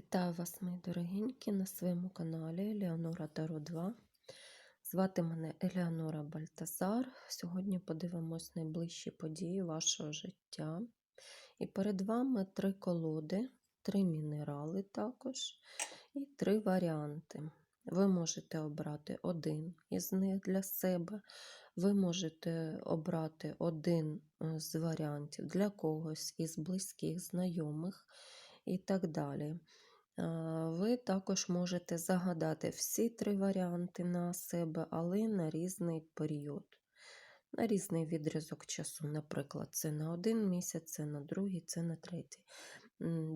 Вітаю вас, мої дорогенькі, на своєму каналі Елеонора Таро 2. Звати мене Елеонора Бальтазар. Сьогодні подивимось найближчі події вашого життя. І перед вами три колоди, три мінерали також і три варіанти. Ви можете обрати один із них для себе. Ви можете обрати один е, з варіантів для когось із близьких, знайомих і так далі. Ви також можете загадати всі три варіанти на себе, але на різний період, на різний відрізок часу. Наприклад, це на один місяць, це на другий, це на третій.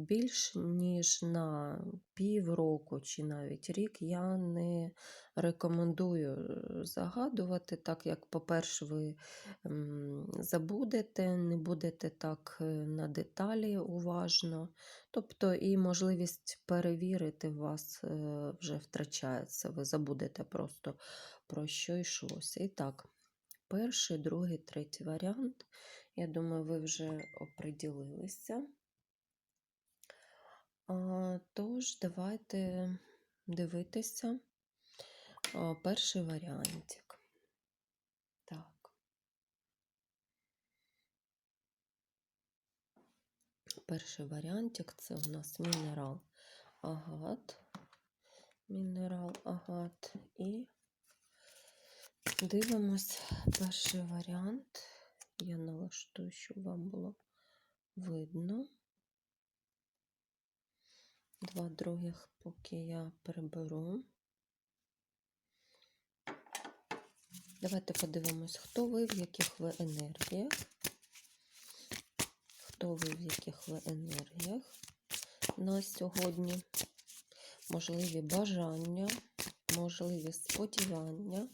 Більш ніж на півроку чи навіть рік я не рекомендую е, загадувати, так як, по-перше, ви забудете, не будете так е, на деталі уважно. Тобто і можливість перевірити вас е, вже втрачається. Ви забудете просто про що йшлося. І так, перший, другий, третій варіант. Я думаю, ви вже оприділилися. Тож, давайте дивитися перший варіантик. Так. Перший варіантик це у нас мінерал агат. Мінерал агат. І дивимось перший варіант. Я налаштую, щоб вам було видно. Два других, поки я приберу. Давайте подивимось, хто ви, в яких ви енергіях. Хто ви, в яких ви енергіях на сьогодні. Можливі бажання, можливі сподівання.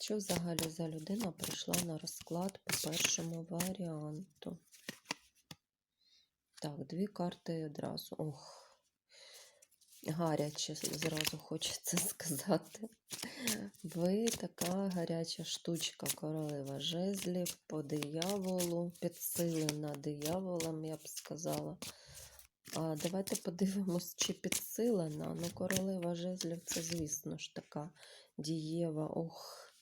Що взагалі за людина прийшла на розклад по першому варіанту? Так, дві карти одразу. Ох, гаряче зразу хочеться сказати. Ви така гаряча штучка, королева жезлів по дияволу, підсилена дияволом, я б сказала. А давайте подивимось, чи підсилена. Ну, королева жезлів це, звісно ж, така дієва. Ох,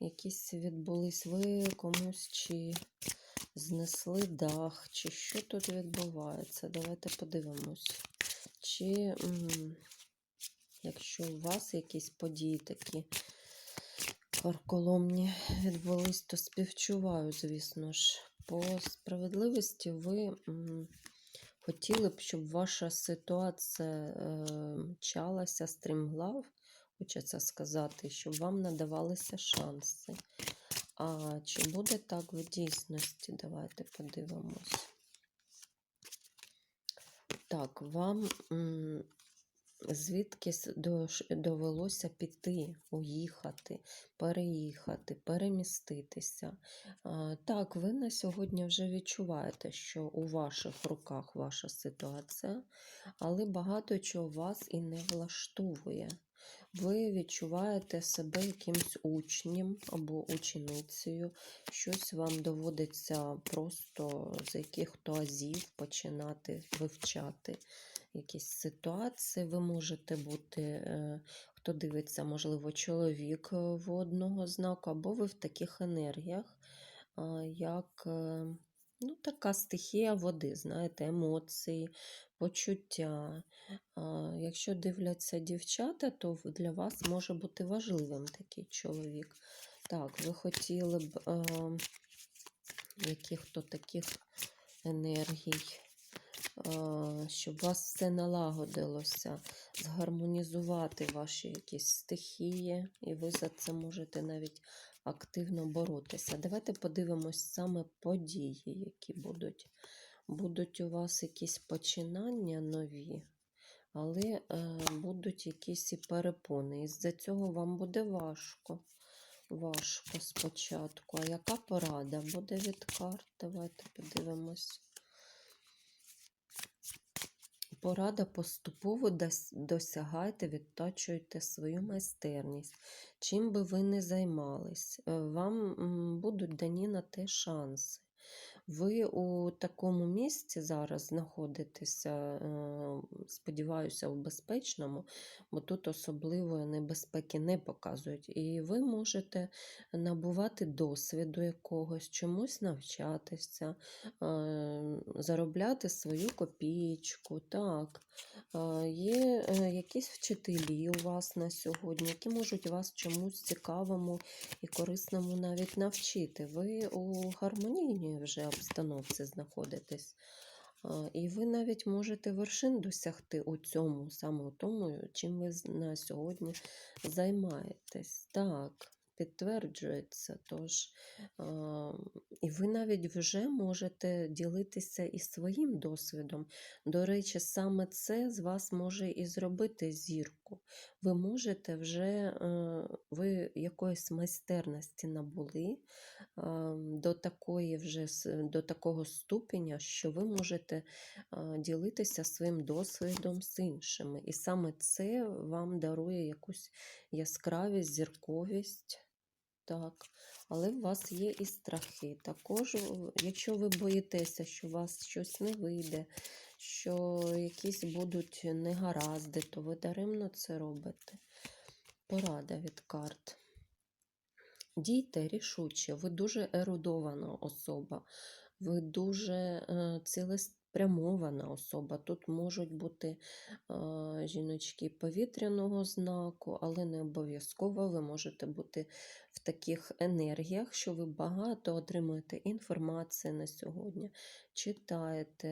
якісь відбулись ви комусь чи знесли дах, чи що тут відбувається. Давайте подивимось. Чи, якщо у вас якісь події такі карколомні відбулись, то співчуваю, звісно ж. По справедливості ви хотіли б, щоб ваша ситуація е, мчалася стрімглав, хочеться сказати, щоб вам надавалися шанси. А чи буде так в дійсності? Давайте подивимось. Так, вам звідкись довелося піти, уїхати, переїхати, переміститися. Так, ви на сьогодні вже відчуваєте, що у ваших руках ваша ситуація, але багато чого вас і не влаштовує. Ви відчуваєте себе якимсь учнем або ученицею, щось вам доводиться просто з яких то азів починати вивчати якісь ситуації. Ви можете бути, е, хто дивиться, можливо, чоловік е, водного знаку, або ви в таких енергіях, як е, ну, така стихія води, знаєте, емоції, почуття. Якщо дивляться дівчата, то для вас може бути важливим такий чоловік. Так, ви хотіли б е, яких-то таких енергій, е, щоб у вас все налагодилося, згармонізувати ваші якісь стихії, і ви за це можете навіть активно боротися. Давайте подивимось саме події, які будуть. Будуть у вас якісь починання нові, але е, будуть якісь і перепони. І з-за цього вам буде важко. Важко спочатку. А яка порада буде від карт? Давайте подивимось. Порада поступово досягайте, відточуйте свою майстерність. Чим би ви не займались, е, вам будуть дані на те шанси. Ви у такому місці зараз знаходитеся, е, сподіваюся, в безпечному, бо тут особливої небезпеки не показують. І ви можете набувати досвіду якогось, чомусь навчатися, е, заробляти свою копійку. Так. Е, Є е, якісь вчителі у вас на сьогодні, які можуть вас чомусь цікавому і корисному навіть навчити. Ви у гармонійній вже обстановці знаходитесь. І ви навіть можете вершин досягти у цьому, саме у тому, чим ви на сьогодні займаєтесь. Так, підтверджується. Тож, і ви навіть вже можете ділитися і своїм досвідом. До речі, саме це з вас може і зробити зірку. Ви можете вже, ви якоїсь майстерності набули до такої вже до такого ступеня, що ви можете ділитися своїм досвідом з іншими. І саме це вам дарує якусь яскравість, зірковість. Так, але у вас є і страхи. Також, якщо ви боїтеся, що у вас щось не вийде, що якісь будуть негаразди, то ви даремно це робите. Порада від карт. Дійте рішуче, ви дуже ерудована особа, ви дуже е, цілеспрямована особа. Тут можуть бути е, жіночки повітряного знаку, але не обов'язково ви можете бути в таких енергіях, що ви багато отримуєте інформації на сьогодні, читаєте,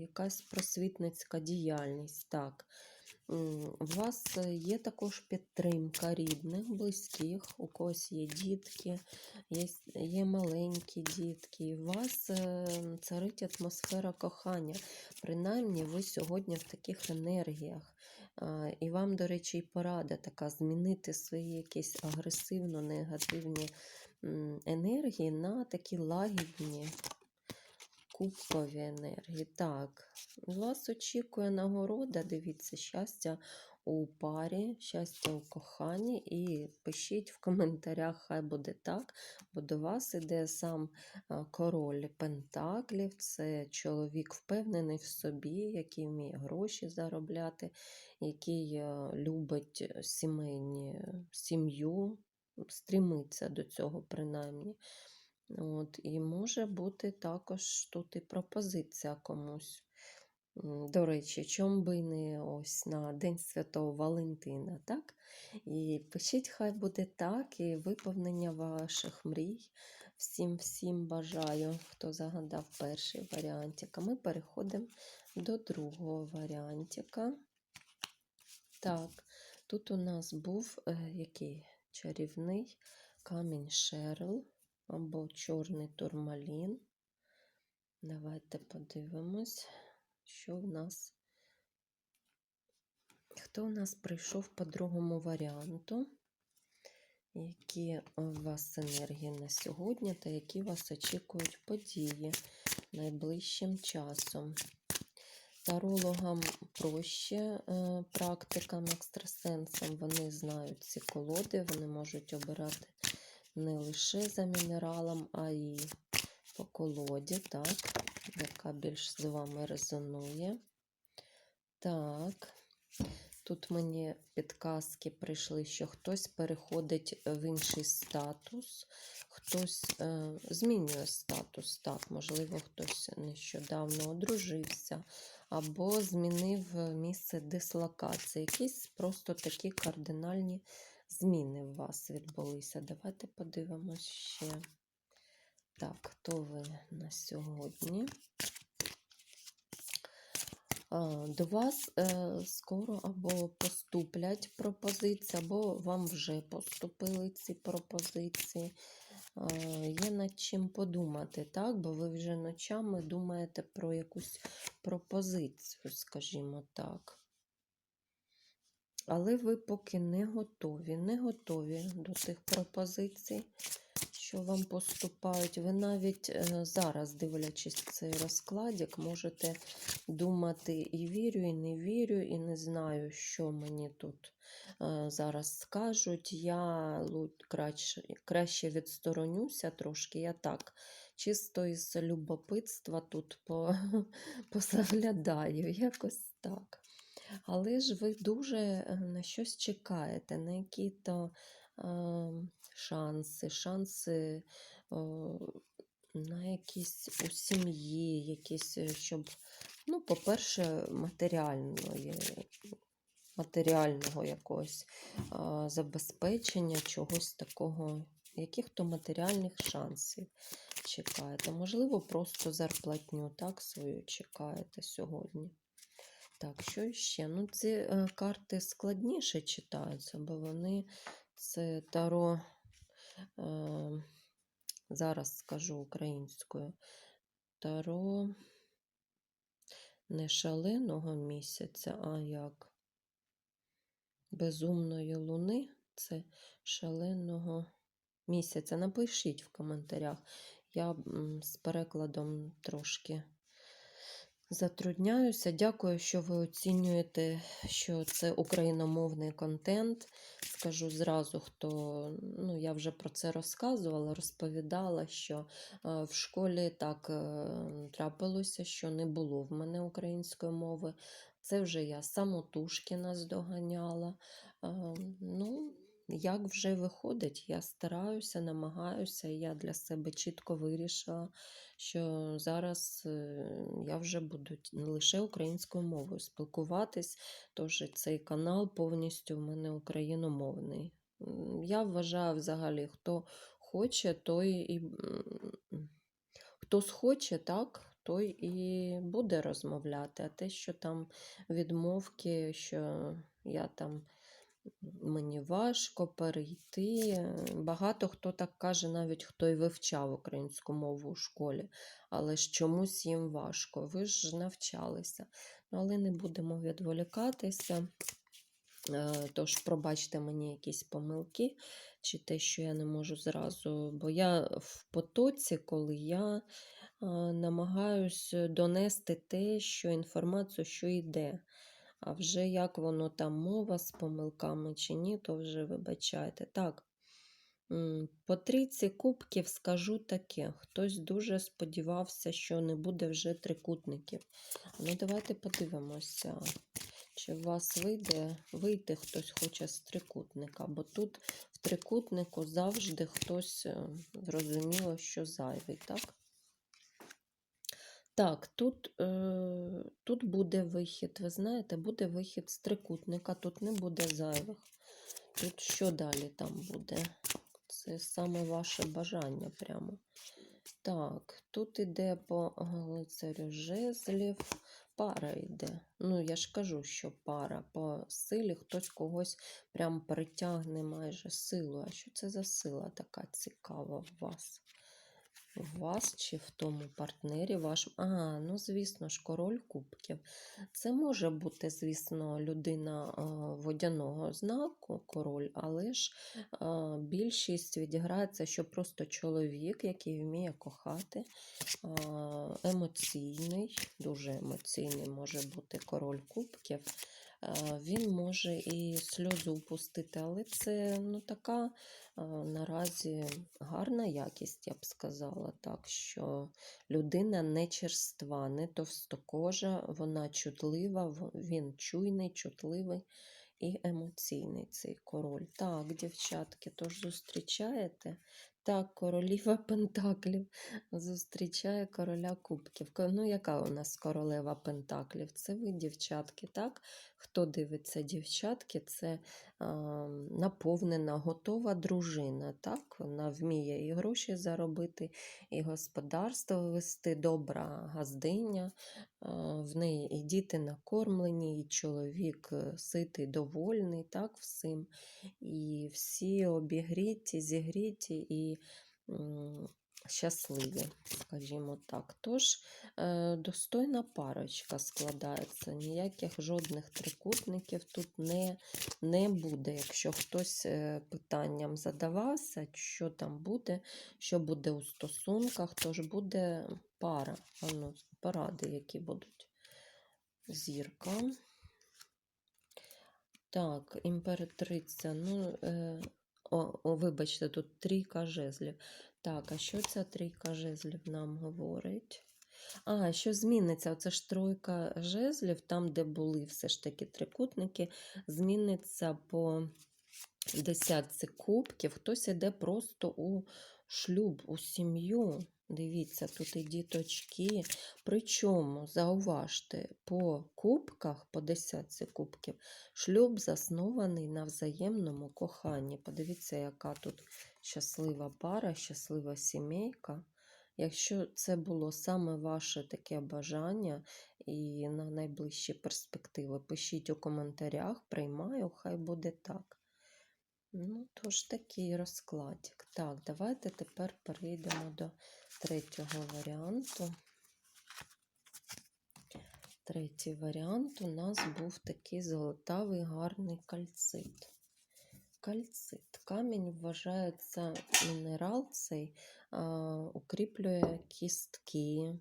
якась просвітницька діяльність. Так. У вас е, є також підтримка рідних, близьких, у когось є дітки, є, є маленькі дітки. У вас е, царить атмосфера кохання. Принаймні, ви сьогодні в таких енергіях. І вам, до речі, і порада така змінити свої якісь агресивно-негативні енергії на такі лагідні, кубкові енергії. Так, вас очікує нагорода, дивіться, щастя у парі, щастя у коханні. І пишіть в коментарях, хай буде так, бо до вас іде сам король Пентаклів. Це чоловік впевнений в собі, який вміє гроші заробляти, який е, любить сімейні сім'ю, стрімиться до цього принаймні. От, і може бути також тут і пропозиція комусь. До речі, чом би не ось на День Святого Валентина, так? І пишіть, хай буде так, і виповнення ваших мрій. Всім всім бажаю, хто загадав перший варіантик. А ми переходимо до другого варіантика. Так, тут у нас був е, який чарівний камінь Шерл або чорний турмалін. Давайте подивимось, що в нас. Хто у нас прийшов по другому варіанту? Які у вас енергії на сьогодні та які вас очікують події найближчим часом? Тарологам проще е, практикам, екстрасенсам, вони знають ці колоди, вони можуть обирати не лише за мінералом, а й по колоді, так, яка більш з вами резонує. Так, тут мені підказки прийшли, що хтось переходить в інший статус, хтось е, змінює статус. Так, можливо, хтось нещодавно одружився або змінив місце дислокації. Якісь просто такі кардинальні зміни у вас відбулися. Давайте подивимось ще. Так, хто ви на сьогодні? До вас е, скоро або поступлять пропозиції, або вам вже поступили ці пропозиції. Є над чим подумати, так? Бо ви вже ночами думаєте про якусь пропозицію, скажімо так. Але ви поки не готові, не готові до тих пропозицій, що вам поступають. Ви навіть е, зараз, дивлячись цей розкладик, можете думати і вірю, і не вірю, і не знаю, що мені тут е, зараз скажуть. Я краще, краще відсторонюся трошки. Я так чисто із любопитства тут по, позаглядаю, якось так. Але ж ви дуже е, на щось чекаєте, на які-то шанси, шанси на якісь у сім'ї, якісь, е, щоб, ну, по-перше, матеріальної, матеріального якогось а, забезпечення, чогось такого, яких-то матеріальних шансів чекаєте. Можливо, просто зарплатню так свою чекаєте сьогодні. Так, що ще? Ну, ці е, карти складніше читаються, бо вони це таро. Е, зараз скажу українською. Таро не шаленого місяця, а як безумної луни. Це шаленого місяця. Напишіть в коментарях. Я з перекладом трошки затрудняюся. Дякую, що ви оцінюєте, що це україномовний контент. Скажу зразу, хто ну я вже про це розказувала, розповідала, що е, в школі так е, трапилося, що не було в мене української мови. Це вже я самотужки наздоганяла. Е, ну, як вже виходить, я стараюся, намагаюся, я для себе чітко вирішила, що зараз е, я вже буду т- лише українською мовою спілкуватись, тож цей канал повністю в мене україномовний. Я вважаю взагалі, хто хоче, той і хто схоче, так, той і буде розмовляти. А те, що там відмовки, що я там мені важко перейти. Багато хто так каже, навіть хто й вивчав українську мову у школі, але ж чомусь їм важко. Ви ж навчалися. Ну, але не будемо відволікатися. Е, Тож, пробачте мені якісь помилки, чи те, що я не можу зразу. Бо я в потоці, коли я е, намагаюсь донести те, що інформацію, що йде. А вже як воно там мова з помилками чи ні, то вже вибачайте. Так, по трійці кубків скажу таке. Хтось дуже сподівався, що не буде вже трикутників. Ну, давайте подивимося, чи в вас вийде вийти хтось хоче з трикутника, бо тут в трикутнику завжди хтось е, зрозуміло, що зайвий, так? Так, тут, е, тут буде вихід, ви знаєте, буде вихід з трикутника, тут не буде зайвих. Тут що далі там буде? Це саме ваше бажання прямо. Так, тут іде по лицарю жезлів, пара йде. Ну, я ж кажу, що пара по силі хтось когось прям притягне майже силу. А що це за сила така цікава в вас? В вас чи в тому партнері вашому. А, ну звісно ж, король кубків. Це може бути, звісно, людина водяного знаку, король, але ж більшість відіграється, що просто чоловік, який вміє кохати, емоційний, дуже емоційний може бути король кубків. А, Він може і сльозу впустити, але це ну, така наразі гарна якість, я б сказала, так, що людина не черства, не товстокожа, вона чутлива, він чуйний, чутливий і емоційний цей король. Так, дівчатки, тож зустрічаєте? Так, королева Пентаклів зустрічає короля кубків. Ну, яка у нас королева Пентаклів? Це ви, дівчатки, так? Хто дивиться дівчатки, це наповнена, готова дружина. Так? Вона вміє і гроші заробити, і господарство вести, добра газдиня. В неї і діти накормлені, і чоловік е, ситий, довольний, так, всім. І всі обігріті, зігріті і щасливі, скажімо так. Тож е, достойна парочка складається. Ніяких жодних трикутників тут не, не буде. Якщо хтось е, питанням задавався, що там буде, що буде у стосунках, то ж буде пара. Ну, поради, які будуть. Зірка. Так, імператриця. Ну, е, о, о, вибачте, тут трійка жезлів. Так, а що ця трійка жезлів нам говорить? А, що зміниться? Оце ж тройка жезлів, там, де були все ж таки трикутники, зміниться по десятці кубків. Хтось іде просто у шлюб, у сім'ю. Дивіться, тут і діточки. Причому, зауважте, по кубках, по десятці кубків, шлюб заснований на взаємному коханні. Подивіться, яка тут щаслива пара, щаслива сімейка. Якщо це було саме ваше таке бажання і на найближчі перспективи, пишіть у коментарях, приймаю, хай буде так. Ну, тож такий розкладик. Так, давайте тепер перейдемо до третього варіанту. Третій варіант у нас був такий золотавий гарний кальцит. Кальцит. Камінь вважається мінерал цей, а, укріплює кістки,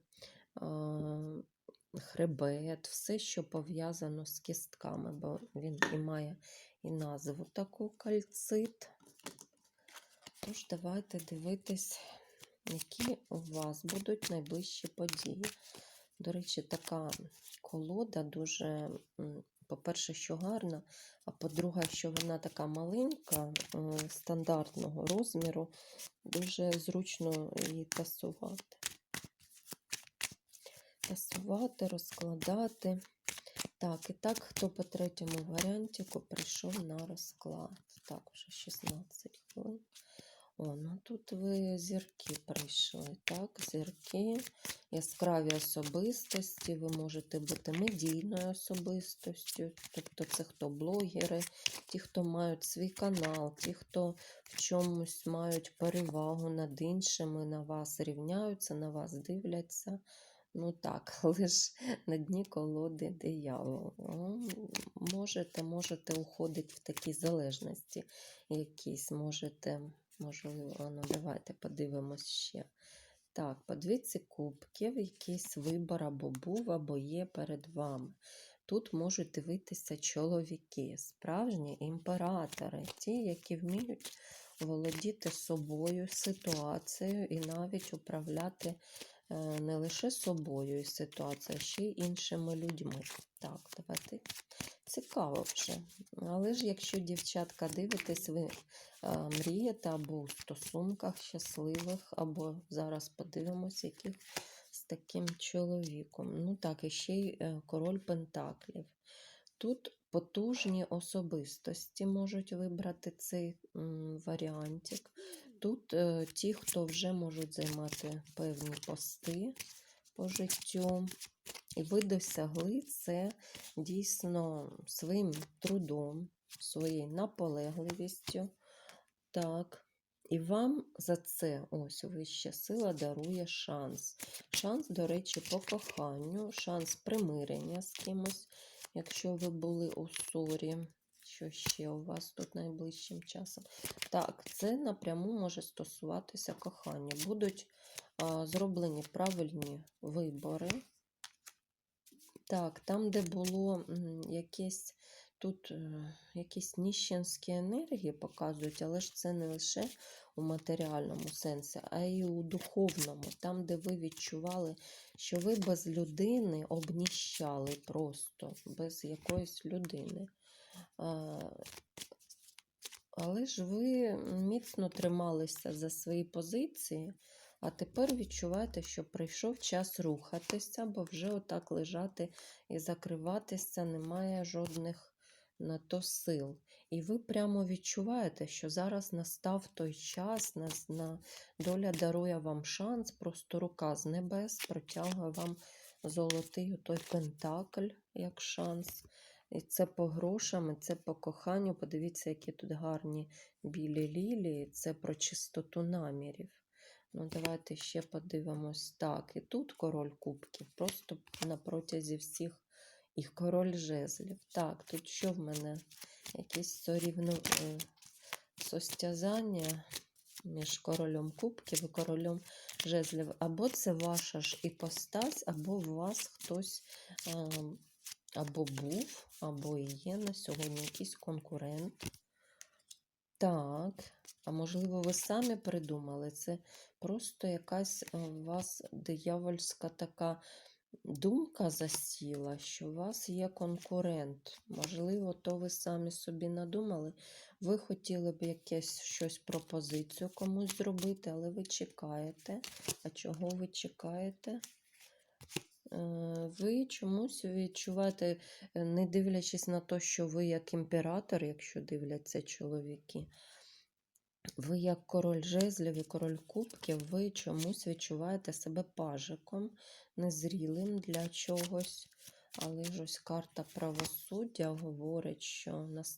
а, хребет, все, що пов'язано з кістками, бо він і має і назву таку кальцит. Тож, давайте дивитись, які у вас будуть найближчі події. До речі, така колода дуже, по-перше, що гарна, а по-друге, що вона така маленька, е, стандартного розміру, дуже зручно її тасувати. Тасувати, розкладати. Так, і так, хто по третьому варіантику прийшов на розклад. Так, вже 16 хвилин. О, ну тут ви зірки прийшли. Так, зірки, яскраві особистості. Ви можете бути медійною особистостю. Тобто, це хто блогери, ті, хто мають свій канал, ті, хто в чомусь мають перевагу над іншими, на вас рівняються, на вас дивляться. Ну так, ж на дні колоди диявол. Ну, Можете, можете уходити в такі залежності якісь, можете, можливо, ну давайте подивимось ще. Так, по двіці кубків якийсь вибор або був, або є перед вами. Тут можуть дивитися чоловіки, справжні імператори, ті, які вміють володіти собою, ситуацією і навіть управляти не лише собою і ситуацією, а ще й іншими людьми. Так, давайте цікаво вже. Але ж якщо дівчатка дивитесь, ви е, мрієте або у стосунках щасливих, або зараз подивимось, яких з таким чоловіком. Ну так, і ще й е, король Пентаклів. Тут потужні особистості можуть вибрати цей варіантик. Тут е, ті, хто вже можуть займати певні пости по життю. І ви досягли це дійсно своїм трудом, своєю наполегливістю. Так. І вам за це ось вища сила дарує шанс. Шанс, до речі, по коханню, шанс примирення з кимось, якщо ви були у ссорі. Що ще у вас тут найближчим часом? Так, це напряму може стосуватися кохання. Будуть а, зроблені правильні вибори. Так, там, де було якесь тут е, якісь ніщенські енергії показують, але ж це не лише у матеріальному сенсі, а й у духовному, там, де ви відчували, що ви без людини обніщали просто, без якоїсь людини. А, Але ж ви міцно трималися за свої позиції, а тепер відчуваєте, що прийшов час рухатися, бо вже отак лежати і закриватися немає жодних на то сил. І ви прямо відчуваєте, що зараз настав той час, на, доля дарує вам шанс, просто рука з небес протягує вам золотий той пентакль як шанс. І це по грошам, і це по коханню. Подивіться, які тут гарні білі лілії. Це про чистоту намірів. Ну, давайте ще подивимось. Так, і тут король кубків, просто на протязі всіх і король жезлів. Так, тут що в мене? Якісь сорівну... е, состязання між королем кубків і королем жезлів. Або це ваша ж іпостась, або у вас хтось е, або був, або є на сьогодні якийсь конкурент. Так, а можливо, ви самі придумали? Це просто якась е, у вас диявольська така думка засіла, що у вас є конкурент. Можливо, то ви самі собі надумали. Ви хотіли б якесь щось пропозицію комусь зробити, але ви чекаєте. А чого ви чекаєте? Е, Ви чомусь відчуваєте, е, не дивлячись на те, що ви як імператор, якщо дивляться чоловіки, ви як король жезлів і король кубків, ви чомусь відчуваєте себе пажиком, незрілим для чогось. Але ж ось карта правосуддя говорить, що настав